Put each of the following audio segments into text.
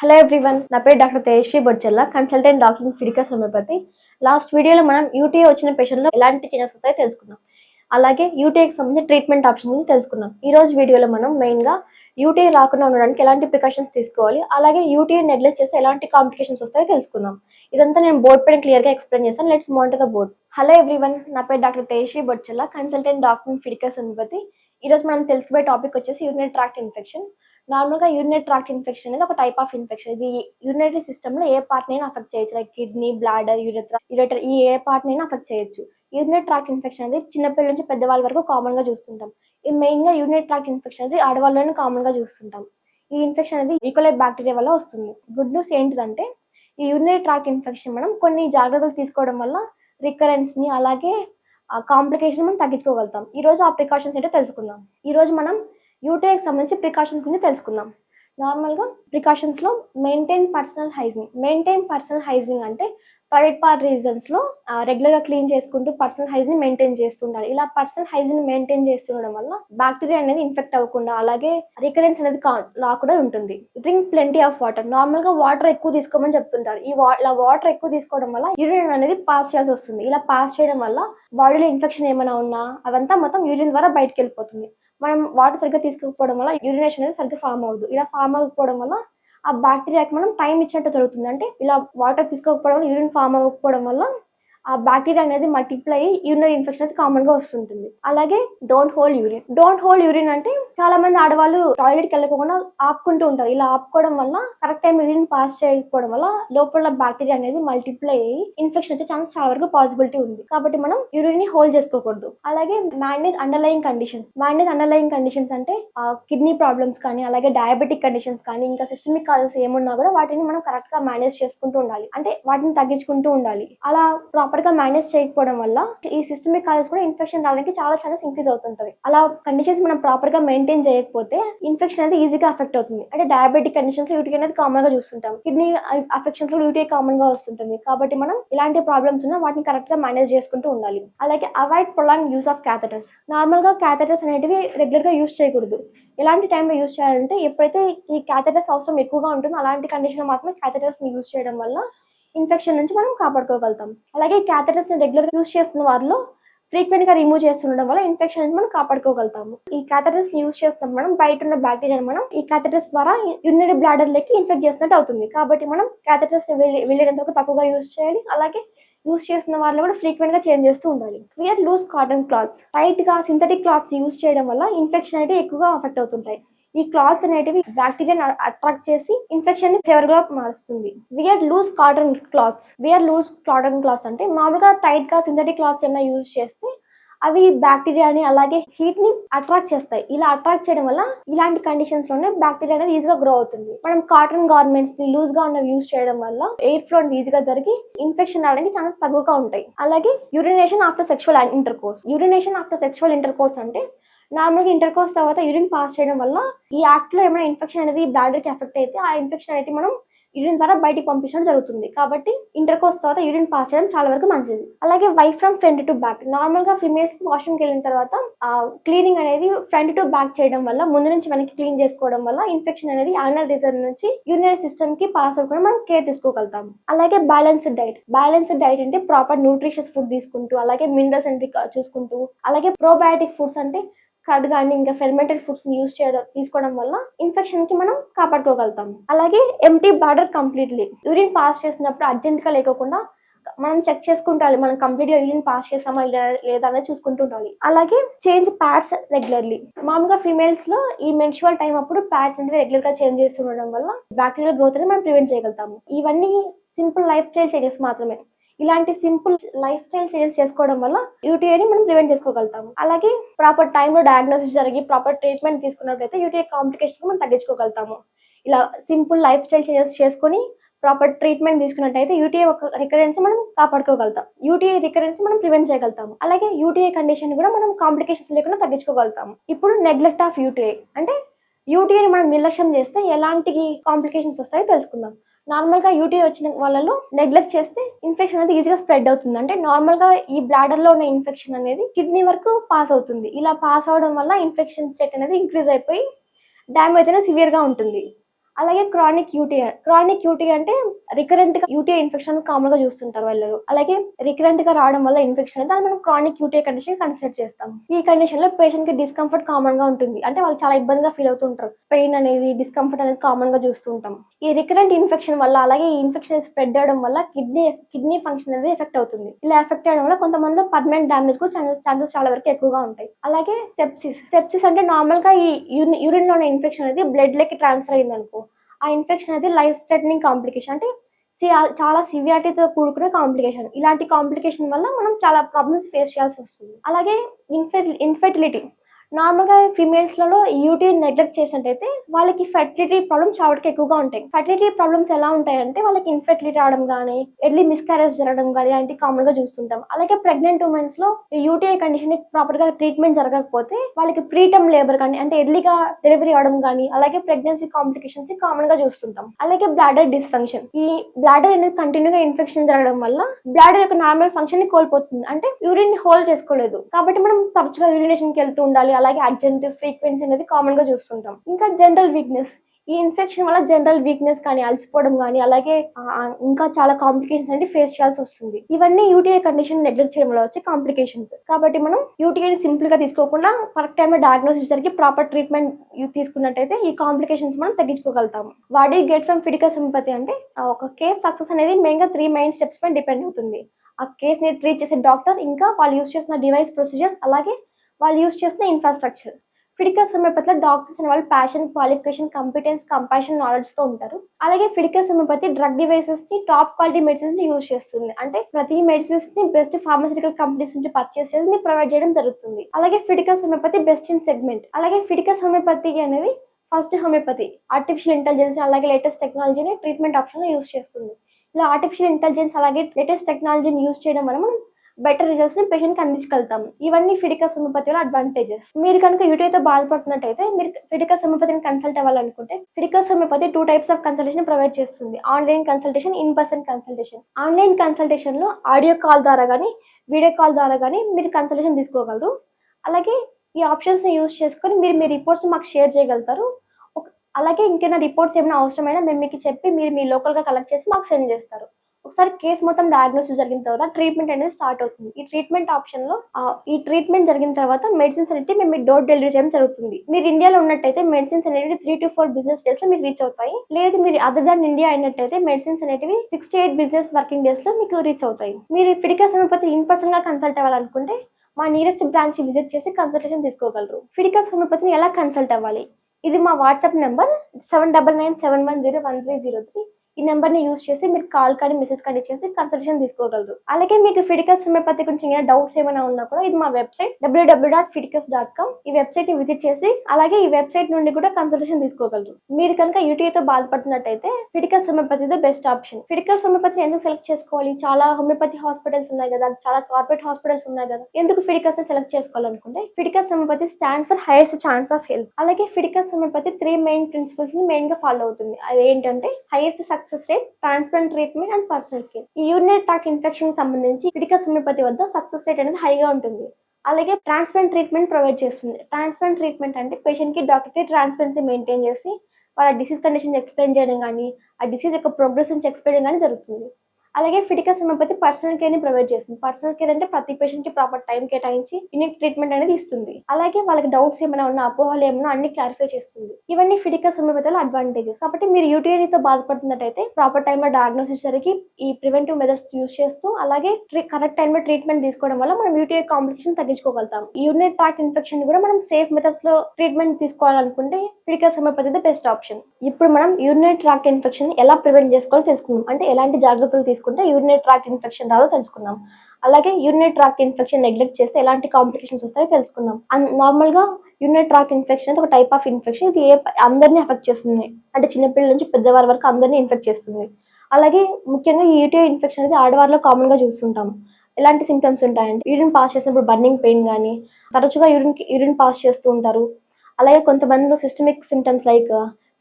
Hello everyone నా పేరు doctor Tejasri Bodchella consultant doctor in Fidicus homeopathy last వీడియోలో మనం యూటీఐ వచ్చిన పేషెంట్లో ఎలాంటి చేంజెస్ వస్తాయో తెలుసుకున్నాం అలాగే యూటీఐకి సంబంధించిన ట్రీట్మెంట్ ఆప్షన్ గురించి తెలుసుకున్నాం ఈ రోజు వీడియోలో మనం మెయిన్గా యూటీఐ రాకుండా ఉండడానికి ఎలాంటి ప్రికాషన్స్ తీసుకోవాలి అలాగే యూటీఐ నెగ్లెక్ట్ చేస్తే ఎలాంటి కాంప్లికేషన్స్ వస్తాయో తెలుసుకుందాం. ఇదంతా నేను బోర్డ్ పైన క్లియర్గా ఎక్స్ప్లెయిన్ చేస్తాను. Let's monitor the board hello everyone నా పేరు doctor Tejasri Bodchella consultant doctor in Fidicus homeopathy ఈ రోజు మనం తెలుసుకునే టాపిక్ వచ్చేసి యూరినరీ ట్రాక్ట్ ఇన్ఫెక్షన్ నార్మల్గా యూరినరీ ట్రాక్ట్ ఇన్ఫెక్షన్ అనేది ఒక టైప్ ఆఫ్ ఇన్ఫెక్షన్ ఇది యూరినరీ సిస్టంలో ఏ పార్ట్ నైనా అఫెక్ట్ చేయొచ్చు. Like kidney bladder urethra ureter ఈ ఏ పార్ట్ నైనా అఫెక్ట్ చేయొచ్చు. యూరినరీ ట్రాక్ట్ ఇన్ఫెక్షన్ అనేది చిన్నపిల్లల నుంచి పెద్దవాళ్ళ వరకు కామన్గా చూస్తుంటాం. ఈ మెయిన్గా యూరినరీ ట్రాక్ట్ ఇన్ఫెక్షన్ అనేది ఆడవాళ్ళలోనే కామన్గా చూస్తుంటాం. ఈ ఇన్ఫెక్షన్ అనేది e. ఈకోలై బ్యాక్టీరియా వల్ల వస్తుంది. గుడ్ న్యూస్ ఏంటిదంటే ఈ యూరినరీ ట్రాక్ట్ ఇన్ఫెక్షన్ మనం కొన్ని జాగ్రత్తలు తీసుకోవడం వల్ల రికరెన్స్ని అలాగే కాంప్లికేషన్ మనం తగ్గించుకోగలుగుతాం. ఈ రోజు ఆ ప్రికాషన్స్ ఏంటో తెలుసుకుందాం. ఈ రోజు మనం యూటీఐకి సంబంధించి ప్రికాషన్స్ గురించి తెలుసుకుందాం. నార్మల్గా ప్రికాషన్స్లో maintain personal hygiene maintain personal hygiene అంటే ప్రైవేట్ పార్ట్ రీజన్స్లో రెగ్యులర్గా క్లీన్ చేసుకుంటూ పర్సనల్ హైజీన్ మెయింటైన్ చేస్తుండాలి ఇలా పర్సనల్ హైజీన్ మెయింటైన్ చేస్తుండడం వల్ల బ్యాక్టీరియా అనేది ఇన్ఫెక్ట్ అవ్వకుండా అలాగే రికరెన్స్ అనేది కా రాకుండా ఉంటుంది. డ్రింక్ ప్లెంటీ ఆఫ్ వాటర్ నార్మల్గా వాటర్ ఎక్కువ తీసుకోమని చెప్తుంటారు. ఈ వా ఇలా వాటర్ ఎక్కువ తీసుకోవడం వల్ల యూరిన్ అనేది పాస్ చేయాల్సి వస్తుంది. ఇలా పాస్ చేయడం వల్ల బాడీలో ఇన్ఫెక్షన్ ఏమైనా ఉన్నా అదంతా మొత్తం యూరిన్ ద్వారా బయటకు వెళ్ళిపోతుంది. మనం వాటర్ సరిగ్గా తీసుకోకపోవడం వల్ల యూరినేషన్ అనేది సరిగ్గా ఫామ్ అవ్వదు. ఇలా ఫామ్ అవ్వకపోవడం వల్ల ఆ బ్యాక్టీరియాకి మనం టైం ఇచ్చినట్టు జరుగుతుంది. అంటే ఇలా వాటర్ తీసుకోకపోవడం వల్ల యూరిన్ ఫామ్ అవ్వకపోవడం వల్ల ఆ బ్యాక్టీరియా అనేది మల్టిప్లై అయ్యి యూరినరీ ఇన్ఫెక్షన్ అనేది కామన్గా వస్తుంటుంది. అలాగే don't hold urine don't hold urine అంటే చాలా మంది ఆడవాళ్ళు టాయిలెట్కి వెళ్ళకుండా ఆపుకుంటూ ఉంటారు. ఇలా ఆపుకోవడం వల్ల కరెక్ట్ టైం యూరిన్ పాస్ చేయకపోవడం వల్ల లోపల బ్యాక్టీరియా అనేది మల్టిప్లై అయ్యి ఇన్ఫెక్షన్ వచ్చే ఛాన్స్ చాలా వరకు పాసిబిలిటీ ఉంది. కాబట్టి మనం యూరిన్ని హోల్డ్ చేసుకోకూడదు. అలాగే manage underlying conditions manage underlying conditions అంటే కిడ్నీ ప్రాబ్లమ్స్ కానీ అలాగే డయాబెటిక్ కండిషన్స్ కానీ ఇంకా సిస్టమిక్ కాజెస్ ఏమున్నా కూడా వాటిని మనం కరెక్ట్గా మేనేజ్ చేసుకుంటూ ఉండాలి. అంటే వాటిని తగ్గించుకుంటూ ఉండాలి. అలా ప్రాపర్గా మేనేజ్ చేయకపోవడం వల్ల ఈ సిస్టమిక్ కాజెస్ కూడా ఇన్ఫెక్షన్ రావడానికి చాలా ఛాన్స్ ఇంక్రీజ్ అవుతుంటది అలా కండిషన్స్ మనం ప్రాపర్గా మెయింటైన్ చేయకపోతే ఇన్ఫెక్షన్ అనేది ఈజీగా అఫెక్ట్ అవుతుంది. అంటే డయాబెటిక్ కండిషన్స్ యూటీ అనేది కామన్గా చూస్తుంటాం కిడ్నీ అఫెక్షన్స్లో యూటీ కామన్గా వస్తుంటుంది. కాబట్టి మనం ఇలాంటి ప్రాబ్లమ్స్ ఉన్నా వాటిని కరెక్ట్గా మేనేజ్ చేసుకుంటూ ఉండాలి. అలాగే avoid prolonged use of catheters నార్మల్గా క్యాథటర్స్ అనేటివి రెగ్యులర్గా యూస్ చేయకూడదు. ఎలాంటి టైంలో యూస్ చేయాలంటే ఎప్పుడైతే ఈ క్యాథటర్స్ అవసరం ఎక్కువగా ఉంటుందో అలాంటి కండిషన్ మాత్రమే క్యాథటర్స్ని యూస్ చేయడం వల్ల ఇన్ఫెక్షన్ నుంచి మనం కాపాడుకోగలుగుతాం. అలాగే క్యాథటర్స్ రెగ్యులర్ యూస్ చేస్తున్న వారిలో ఫ్రీక్వెంట్గా రిమూవ్ చేస్తుండడం వల్ల ఇన్ఫెక్షన్ నుంచి మనం కాపాడుకోగలుగుతాము. ఈ క్యాథటర్స్ యూస్ చేస్తాం మనం. బయట ఉన్న బ్యాక్టీరియా మనం ఈ క్యాథటర్స్ ద్వారా యూరినరీ బ్లాడర్ లెక్కి ఇన్ఫెక్ట్ చేసినట్టు అవుతుంది. కాబట్టి మనం క్యాథటర్స్ వెళ్ళేంత తక్కువగా యూజ్ చేయాలి అలాగే యూస్ చేస్తున్న వాళ్ళు కూడా ఫ్రీక్వెంట్గా చేంజ్ చేస్తూ ఉండాలి. క్లియర్ లూజ్ కాటన్ క్లాత్స్ టైట్గా సింథటిక్ క్లాత్స్ యూస్ చేయడం వల్ల ఇన్ఫెక్షన్ అయితే ఎక్కువగా అఫెక్ట్ అవుతుంటాయి. ఈ క్లాత్స్ అనేటివి బ్యాక్టీరియా అట్రాక్ట్ చేసి ఇన్ఫెక్షన్ని ఫేవర్గా మారుస్తుంది. Wear loose cotton clothes wear loose cotton clothes అంటే మామూలుగా టైట్గా సింథటిక్ క్లాత్స్ ఏమైనా యూజ్ చేస్తే అవి బ్యాక్టీరియాని అలాగే హీట్ని అట్రాక్ట్ చేస్తాయి. ఇలా అట్రాక్ట్ చేయడం వల్ల ఇలాంటి కండిషన్స్లోనే బ్యాక్టీరియా అనేది ఈజీగా గ్రో అవుతుంది. మనం కాటన్ గార్మెంట్స్ని లూజ్గా ఉన్నవి యూజ్ చేయడం వల్ల ఎయిర్ ఫ్లో ఈజీగా జరిగి ఇన్ఫెక్షన్ రావడానికి చాలా తక్కువగా ఉంటాయి. అలాగే urination after sexual intercourse urination after sexual intercourse అంటే నార్మల్గా ఇంటర్ కోర్స్ తర్వాత యూరిన్ పాస్ చేయడం వల్ల ఈ యాక్ట్లో ఏమైనా ఇన్ఫెక్షన్ అనేది బ్లాడర్కి ఎఫెక్ట్ అయితే ఆ ఇన్ఫెక్షన్ అనేది మనం యూరిన్ ద్వారా బయటికి పంపించడం జరుగుతుంది. కాబట్టి ఇంటర్ కోర్స్ తర్వాత యూరిన్ పాస్ చేయడం చాలా వరకు మంచిది. అలాగే wipe from front to back. నార్మల్గా ఫిమేల్స్ వాష్రూమ్ వెళ్ళిన తర్వాత క్లీనింగ్ అనేది ఫ్రంట్ టు బ్యాక్ చేయడం వల్ల ముందు నుంచి మనకి క్లీన్ చేసుకోవడం వల్ల ఇన్ఫెక్షన్ అనేది ఆనల్ రీజన్ నుంచి యూరినరీ సిస్టమ్కి పాస్ అవ్వకుండా మనం కేర్ తీసుకోగలుగుతాం. అలాగే బ్యాలెన్స్డ్ డైట్. బ్యాలెన్స్డ్ డైట్ అంటే ప్రాపర్ న్యూట్రిషియస్ ఫుడ్ తీసుకుంటూ అలాగే మినరల్స్ అంటే చూసుకుంటూ అలాగే ప్రోబయాటిక్ ఫుడ్స్ అంటే కర్డ్ కానీ ఇంకా ఫెర్మెంటెడ్ ఫుడ్స్ యూస్ చేయడం తీసుకోవడం వల్ల ఇన్ఫెక్షన్కి మనం కాపాడుకోగలుగుతాం అలాగే empty bladder completely. Urine pass చేసినప్పుడు అర్జెంట్గా లేకుండా మనం చెక్ చేసుకుంటాలి మనం కంప్లీట్గా యూరిన్ పాస్ చేసామా లేదా అనేది చూసుకుంటూ ఉండాలి. అలాగే చేంజ్ ప్యాడ్స్ రెగ్యులర్లీ. మామూలుగా ఫీమేల్స్లో ఈ మెన్షువల్ టైం అప్పుడు ప్యాడ్స్ అనేది రెగ్యులర్గా చేంజ్ చేస్తుండడం వల్ల బ్యాక్టీరియల్ గ్రోత్ అనేది మనం ప్రివెంట్ చేయగలుగుతాము. ఇవన్నీ సింపుల్ లైఫ్ స్టైల్ చేంజెస్ మాత్రమే. ఇలాంటి సింపుల్ లైఫ్ స్టైల్ చేంజెస్ చేసుకోవడం వల్ల యూటీఐని మనం ప్రివెంట్ చేసుకోగలుగుతాము. అలాగే ప్రాపర్ టైంలో డయాగ్నోసిస్ జరిగి ప్రాపర్ ట్రీట్మెంట్ తీసుకున్నట్లయితే యూటీఐ కాంప్లికేషన్ మనం తగ్గించుకోగలుగుతాము. ఇలా సింపుల్ లైఫ్ స్టైల్ చేంజెస్ చేసుకొని ప్రాపర్ ట్రీట్మెంట్ తీసుకున్నట్టయితే యూటీఐ ఒక రికరెన్స్ మనం కాపాడుకోగలుగుతాం. యూటీఐ రికరెన్స్ మనం ప్రివెంట్ చేయగలుగుతాము. అలాగే యూటీఐ కండిషన్ కూడా మనం కాంప్లికేషన్స్ లేకుండా తగ్గించుకోగలుగుతాము. ఇప్పుడు నెగ్లెక్ట్ ఆఫ్ యూటీఐ అంటే యూటీఐని మనం నిర్లక్ష్యం చేస్తే ఎలాంటి కాంప్లికేషన్స్ వస్తాయో తెలుసుకుందాం. నార్మల్గా యూటీ వచ్చిన వాళ్ళలో నెగ్లెక్ట్ చేస్తే ఇన్ఫెక్షన్ అనేది ఈజీగా స్ప్రెడ్ అవుతుంది. అంటే నార్మల్గా ఈ బ్లాడర్లో ఉన్న ఇన్ఫెక్షన్ అనేది కిడ్నీ వరకు పాస్ అవుతుంది. ఇలా పాస్ అవడం వల్ల ఇన్ఫెక్షన్ స్టేట్ అనేది ఇంక్రీజ్ అయిపోయి డ్యామేజ్ అనేది సివియర్గా ఉంటుంది. అలాగే క్రానిక్ యూటీఐ క్రానిక్ యూటీఐ అంటే రికరెంట్గా యూటీఐ ఇన్ఫెక్షన్ కామన్గా చూస్తుంటారు వాళ్ళు. అలాగే రికరెంట్గా రావడం వల్ల ఇన్ఫెక్షన్ దాన్ని మనం క్రానిక్ యూటీఐ కండిషన్ కన్సిడర్ చేస్తాం ఈ కండిషన్లో పేషెంట్కి డిస్కంఫర్ట్ కామన్గా ఉంటుంది. అంటే వాళ్ళు చాలా ఇబ్బందిగా ఫీల్ అవుతుంటారు. పెయిన్ అనేది డిస్కంఫర్ట్ అనేది కామన్గా చూస్తుంటాం ఈ రికరెంట్ ఇన్ఫెక్షన్ వల్ల అలాగే ఈ ఇన్ఫెక్షన్ స్ప్రెడ్ అవడం వల్ల కిడ్నీ కిడ్నీ ఫంక్షన్ అనేది ఎఫెక్ట్ అవుతుంది. ఇలా ఎఫెక్ట్ అవడం వల్ల కొంతమంది పర్మనెంట్ డామేజ్ కూడా ఛాన్సెస్ ఛాన్సెస్ చాలా వరకు ఎక్కువగా ఉంటాయి. అలాగే సెప్సిస్ సెప్సిస్ అంటే నార్మల్గా ఈ యూరిన్లోని ఇన్ఫెక్షన్ అనేది బ్లడ్ లెక్కి ట్రాన్స్ఫర్ అయింది అనుకో ఆ ఇన్ఫెక్షన్ అనేది లైఫ్ థ్రెటనింగ్ కాంప్లికేషన్ అంటే సి- చాలా సివియారిటీతో కూడుకున్న కాంప్లికేషన్ ఇలాంటి కాంప్లికేషన్ వల్ల మనం చాలా ప్రాబ్లమ్స్ ఫేస్ చేయాల్సి వస్తుంది. అలాగే ఇన్ఫెర్ ఇన్ఫెర్టిలిటీ నార్మల్గా ఫీమేల్స్లలో యూటీ నెగ్లెక్ట్ చేసినట్టయితే వాళ్ళకి ఫెర్టిలిటీ ప్రాబ్లమ్స్ చావటికి ఎక్కువగా ఉంటాయి. ఫెర్టిలిటీ ప్రాబ్లమ్స్ ఎలా ఉంటాయంటే వాళ్ళకి ఇన్ఫెర్టిలిటీ రావడం కానీ ఎర్లీ మిస్క్యారేజ్ జరగడం కానీ ఇలాంటి కామన్గా చూస్తుంటాం. అలాగే ప్రెగ్నెంట్ ఉమెన్స్లో యూటీఐ కండిషన్ ప్రాపర్గా ట్రీట్మెంట్ జరగకపోతే వాళ్ళకి ప్రీటమ్ లేబర్ కానీ అంటే ఎర్లీగా డెలివరీ అవడం కానీ అలాగే ప్రెగ్నెన్సీ కాంప్లికేషన్స్ కామన్గా చూస్తుంటాం. అలాగే బ్లాడర్ డిస్ఫంక్షన్ ఈ బ్లాడర్ అనేది కంటిన్యూగా ఇన్ఫెక్షన్ జరగడం వల్ల బ్లాడర్ యొక్క నార్మల్ ఫంక్షన్ని కోల్పోతుంది. అంటే యూరిన్ హోల్డ్ చేసుకోలేదు. కాబట్టి మనం తరచుగా యూరినేషన్కి వెళ్తూ ఉండాలి అలాగే అర్జెంట్ ఫ్రీక్వెన్సీ అనేది కామన్గా చూస్తుంటాం. ఇంకా జనరల్ వీక్నెస్ ఈ ఇన్ఫెక్షన్ వల్ల జనరల్ వీక్నెస్ కానీ అలసిపోవడం కానీ అలాగే ఇంకా చాలా కాంప్లికేషన్స్ అనేది ఫేస్ చేయాల్సి వస్తుంది. ఇవన్నీ యూటీఐ కండిషన్ నెగ్లెక్ట్ చేయడం వల్ల వచ్చే కాంప్లికేషన్స్ కాబట్టి మనం యూటీఐని సింపుల్గా తీసుకోకుండా కరెక్ట్ టైమ్ డయాగ్నోసిస్ జరిగి ప్రాపర్ ట్రీట్మెంట్ తీసుకున్నట్టయితే ఈ కాంప్లికేషన్స్ మనం తగ్గించుకోగలుగుతాము. వాడి గెట్ ఫ్రమ్ ఫిడికల్ సింపతి అంటే ఒక కేస్ సక్సెస్ అనేది మెయిన్గా త్రీ మెయిన్ స్టెప్స్ పైన డిపెండ్ అవుతుంది. ఆ కేస్ని ట్రీట్ చేసే డాక్టర్ ఇంకా వాళ్ళు యూస్ చేసిన డివైస్ ప్రొసీజర్స్ అలాగే వాళ్ళు యూస్ చేసిన ఇన్ఫ్రాస్ట్రక్చర్ ఫిడికల్ హోమియోపతిలో డాక్టర్స్ అనే వాళ్ళు ప్యాషన్ క్వాలిఫికేషన్ కంపిటెన్స్ కంపాషన్ నాలెడ్జ్తో ఉంటారు. అలాగే ఫిడికల్ హోమియోపతి డ్రగ్ డివైసెస్ని టాప్ క్వాలిటీ మెడిసిన్స్ని యూజ్ చేస్తుంది. అంటే ప్రతి మెడిసిన్స్ని బెస్ట్ ఫార్మసిటికల్ కంపెనీస్ నుంచి పర్చేస్ చేసి ప్రొవైడ్ చేయడం జరుగుతుంది. అలాగే Fiticus homeopathy best in segment అలాగే ఫిడికల్ హోమియోపతి అనేది ఫస్ట్ హోమియోపతి ఆర్టిఫిషియల్ ఇంటెలిజెన్స్ అలాగే లేటెస్ట్ టెక్నాలజీని ట్రీట్మెంట్ ఆప్షన్ యూజ్ చేస్తుంది. ఇలా ఆర్టిఫిషియల్ ఇంటెలిజెన్స్ అలాగే లేటెస్ట్ టెక్నాలజీని యూస్ చేయడం వల్ల మనం బెటర్ రిజల్ట్స్ని పేషెంట్కి అందించగలుగుతాం ఇవన్నీ ఫిడికస్ హోమియోపతిలో అడ్వాంటేజెస్ మీరు కనుక యూటీఐతో బాధపడుతున్నట్టయితే మీరు ఫిడికస్ హోమియోపతిని కన్సల్ట్ అవ్వాలనుకుంటే Fiticus homeopathy two types of consultation provide చేస్తుంది. Online consultation in person consultation online కన్సల్టేషన్లో audio call ద్వారా కానీ వీడియో కాల్ ద్వారా కానీ మీరు కన్సల్టేషన్ తీసుకోగలరు. అలాగే ఈ ఆప్షన్స్ని యూజ్ చేసుకొని మీరు మీ రిపోర్ట్స్ మాకు షేర్ చేయగలుగుతారు. అలాగే ఇంకేమైనా రిపోర్ట్స్ ఏమైనా అవసరమైనా మేము మీకు చెప్పి మీరు మీ లోకల్గా కలెక్ట్ చేసి మాకు సెండ్ చేస్తారు. ఒకసారి కేసు మొత్తం డయాగ్నోసిస్ జరిగిన తర్వాత ట్రీట్మెంట్ అనేది స్టార్ట్ అవుతుంది. ఈ ట్రీట్మెంట్ ఆప్షన్లో ఈ ట్రీట్మెంట్ జరిగిన తర్వాత మెడిసిన్స్ అనేది మేము డోర్ డెలివరీ చేయడం జరుగుతుంది. మీరు ఇండియాలో ఉన్నట్టయితే మెడిసిన్స్ అనేవి త్రీ టు ఫోర్ బిజినెస్ డేస్లో మీకు రీచ్ అవుతాయి. లేదు మీరు అదర్ దాన్ ఇండియా అయినట్టయితే మెడిసిన్స్ అనేటివి సిక్స్టీ ఎయిట్ బిజినెస్ వర్కింగ్ డేస్లో మీకు రీచ్ అవుతాయి. మీరు ఫిడికా హోమియోపతి ఇన్ పర్సన్గా కన్సల్ట్ అవ్వాలనుకుంటే మా నియరెస్ట్ బ్రాంచ్ విజిట్ చేసి కన్సల్టేషన్ తీసుకోగలరు. ఫిడికా హోమియోపతిని ఎలా కన్సల్ట్ అవ్వాలి? ఇది మా WhatsApp number seven double nine seven one zero one three zero three ఈ నెంబర్ని చేసి మీరు కాల్ కానీ మెసేజ్ కానీ చేసి కన్సల్టేషన్ తీసుకోగలరు. అలాగే మీకు ఫిడికస్ హోమియోపతి గురించి ఏమైనా డౌట్స్ ఏమైనా ఉన్నా కూడా ఇది మా website W W dot Fiticus dot com ఈ వెబ్సైట్ని విజిట్ చేసి అలాగే ఈ వెబ్సైట్ నుండి కూడా కన్సల్టేషన్ తీసుకోగలరు. మీరు కనుక యూటీఐతో బాధపడుతున్నట్టయితే Fiticus homeopathy best option Fiticus homeopathy ఎందుకు సెలెక్ట్ చేసుకోవాలి? చాలా హోమియోపతి హాస్పిటల్స్ ఉన్నాయి కదా చాలా కార్పొరేట్ హాస్పిటల్స్ ఉన్నాయి కదా ఎందుకు ఫిడికస్ సెలెక్ట్ చేసుకోవాలనుకుంటే? Fiticus homeopathy stand for highest chance of health అలాగే ఫిడికస్ హోమియోపతి త్రీ మెయిన్ ప్రిన్సిపల్స్ని మెయిన్గా ఫాలో అవుతుంది. అది ఏంటంటే highest success rate transplant treatment and personal care ఈ యూరినరీ ట్రాక్ ఇన్ఫెక్షన్ సంబంధించి ఫిడికస్ హోమియోపతి వద్ద సక్సెస్ రేట్ అనేది హైగా ఉంటుంది. అలాగే ట్రాన్స్ప్లాంట్ ట్రీట్మెంట్ ప్రొవైడ్ చేస్తుంది. ట్రాన్స్ప్లాంట్ ట్రీట్మెంట్ అంటే పేషెంట్కి డాక్టర్కి ట్రాన్స్పరెన్సీ మెయింటైన్ చేసి వాళ్ళ డిసీజ్ కండిషన్ ఎక్స్ప్లెయిన్ చేయడం కానీ ఆ డిసీజ్ యొక్క ప్రోగ్రెస్ నుంచి ఎక్స్ప్లెయిన్ కానీ జరుగుతుంది. అలాగే ఫిడికస్ హోమియోపతి పర్సనల్ కేర్ని ప్రొవైడ్ చేస్తుంది. పర్సనల్ కేర్ అంటే ప్రతి పేషెంట్కి ప్రాపర్ టైం కేటాయించి యూనిక్ ట్రీట్మెంట్ అనేది ఇస్తుంది. అలాగే వాళ్ళకి డౌట్స్ ఏమైనా ఉన్నా అపోహలు ఏమైనా అన్ని క్లారిఫై చేస్తుంది. ఇవన్నీ ఫిటికల్ సమయపతిలో అడ్వాంటేజెస్ కాబట్టి మీరు యూటీఐతో బాధపడుతున్నట్టయితే ప్రాపర్ టైంలో డయాగ్నోసిస్ జరిగి ఈ ప్రివెంటివ్ మెథడ్స్ యూస్ చేస్తూ అలాగే కరెక్ట్ టైంలో ట్రీట్మెంట్ తీసుకోవడం వల్ల మనం యూటీఐ కాంప్లికేషన్ తగ్గించుకోగలుగుతాం. యూరినరీ ట్రాక్ ఇన్ఫెక్షన్ కూడా మనం సేఫ్ మెథడ్స్లో ట్రీట్మెంట్ తీసుకోవాలనుకుంటే ఫిడికస్ హోమియోపతి బెస్ట్ ఆప్షన్ ఇప్పుడు మనం యూరినరీ ట్రాక్ ఇన్ఫెక్షన్ ఎలా ప్రివెంట్ చేసుకోవాలో తెలుసుకుందాం. అంటే ఎలాంటి జాగ్రత్తలు తీసుకుంటే యూరినరీ ట్రాక్ ఇన్ఫెక్షన్ రాదో తెలుసుకున్నాం. అలాగే యూరినరీ ట్రాక్ ఇన్ఫెక్షన్ నెగ్లెక్ట్ చేస్తే ఎలాంటి కాంప్లికేషన్స్ వస్తాయో తెలుసుకున్నాం. అండ్ నార్మల్గా యూరినరీ ట్రాక్ ఇన్ఫెక్షన్ అనేది ఒక టైప్ ఆఫ్ ఇన్ఫెక్షన్ ఇది ఏ అందరినీ ఎఫెక్ట్ చేస్తుంది. అంటే చిన్నపిల్లల నుంచి పెద్దవారి వరకు అందరినీ ఇన్ఫెక్ట్ చేస్తుంది. అలాగే ముఖ్యంగా ఈ యూటీఐ ఇన్ఫెక్షన్ అనేది ఆడవారిలో కామన్గా చూస్తుంటాం. ఎలాంటి సింటమ్స్ ఉంటాయంటే యూరిన్ పాస్ చేసినప్పుడు బర్నింగ్ పెయిన్ కానీ తరచుగా యూరిన్ యూరిన్ పాస్ చేస్తూ ఉంటారు. అలాగే కొంతమందిలో సిస్టమిక్ సింటమ్స్ లైక్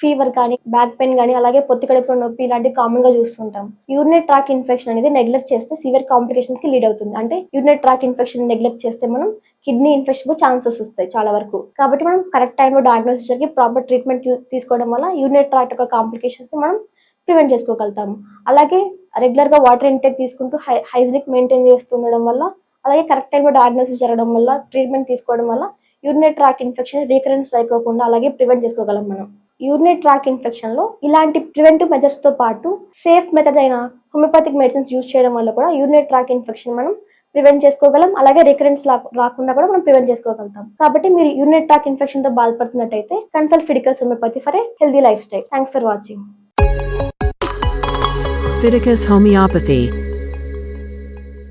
ఫీవర్ కానీ బ్యాక్ పెయిన్ కానీ అలాగే పొత్తి కడుపులో నొప్పి ఇలాంటివి కామన్గా చూస్తుంటాం. యూరినరీ ట్రాక్ ఇన్ఫెక్షన్ అనేది నెగ్లెక్ట్ చేస్తే సివియర్ కాంప్లికేషన్స్కి లీడ్ అవుతుంది. అంటే యూరినరీ ట్రాక్ ఇన్ఫెక్షన్ నెగ్లెక్ట్ చేస్తే మనం కిడ్నీ ఇన్ఫెక్షన్ ఛాన్సెస్ వస్తాయి చాలా వరకు. కాబట్టి మనం కరెక్ట్ టైంలో డయాగ్నోసిస్ జరిగి ప్రాపర్ ట్రీట్మెంట్ తీసుకోవడం వల్ల యూరినరీ ట్రాక్ట్ యొక్క కాంప్లికేషన్స్ మనం ప్రివెంట్ చేసుకోగలుగుతాము. అలాగే రెగ్యులర్గా వాటర్ ఇంటేక్ తీసుకుంటూ హై హైజీనిక్ మెయింటైన్ చేస్తుండడం వల్ల అలాగే కరెక్ట్ టైంలో డయాగ్నోసిస్ జరగడం వల్ల ట్రీట్మెంట్ తీసుకోవడం వల్ల యూరినరీ ట్రాక్ ఇన్ఫెక్షన్ రీకరెన్స్ అయిపోకుండా అలాగే ప్రివెంట్ చేసుకోగలం మనం. యూరినరీ ట్రాక్ ఇన్ఫెక్షన్లో ఇలాంటి ప్రివెంటివ్ మెజర్స్తో పాటు సేఫ్ మెథడ్ అయిన హోమియోపతిక్ మెడిసిన్స్ యూజ్ చేయడం వల్ల కూడా యూరినరీ ట్రాక్ ఇన్ఫెక్షన్ మనం ప్రివెంట్ చేసుకోగలం. అలాగే రికరెన్స్ రాకుండా కూడా మనం ప్రివెంట్ చేసుకోగలుగుతాం. కాబట్టి మీరు యూరినరీ ట్రాక్ ఇన్ఫెక్షన్తో బాధపడుతున్నట్టయితే consult Fiticus homeopathy for a healthy lifestyle. Thanks for watching Fiticus Homeopathy.